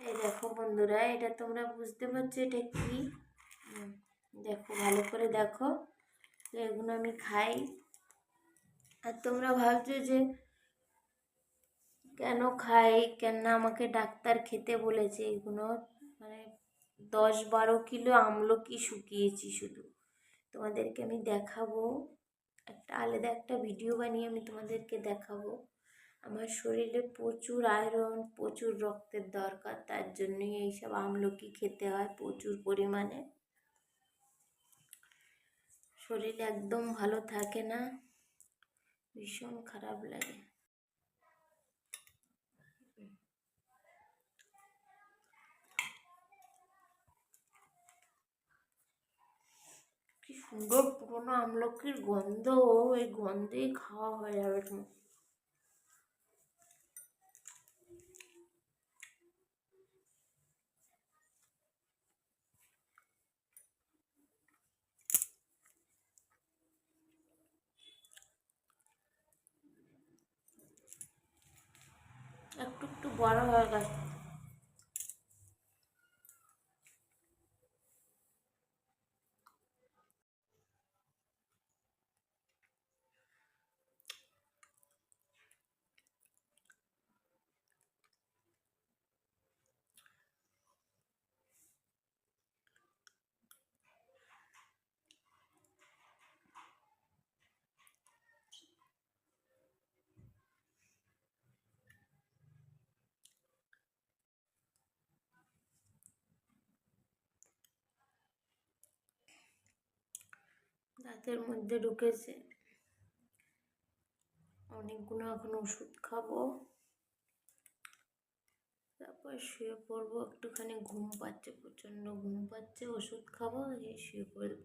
এই দেখো বন্ধুরা, এটা তোমরা বুঝতে পারছ এটা কি? দেখো, ভালো করে দেখো। এগুলো আমি খাই। আর তোমরা ভাবছ যে কেন খাই? কেন না আমাকে ডাক্তার খেতে বলেছে এগুলো। মানে দশ বারো কিলো আমলকি শুকিয়েছি শুধু। তোমাদেরকে আমি দেখাবো। একটা আলাদা একটা ভিডিও বানিয়ে আমি তোমাদেরকে দেখাবো। আমার শরীরে প্রচুর আয়রন প্রচুর রক্তের দরকার, তার জন্যই এইসব আমলকি খেতে হয় প্রচুর পরিমাণে। শরীর একদম ভালো থাকে না, ভীষণ খারাপ লাগে। কি সুন্দর পুরোনো আমলকির গন্ধ, ওই গন্ধেই খাওয়া হয়ে যাবে একটু একটু বড় হয়ে গেছে। দাঁতের মধ্যে ঢুকেছে। অনেকগুলো এখন ওষুধ খাব। তারপর শুয়ে পড়ব। একটুখানি ঘুম পাচ্ছে, প্রচণ্ড ঘুম পাচ্ছে, ওষুধ খাব শুয়ে পড়ব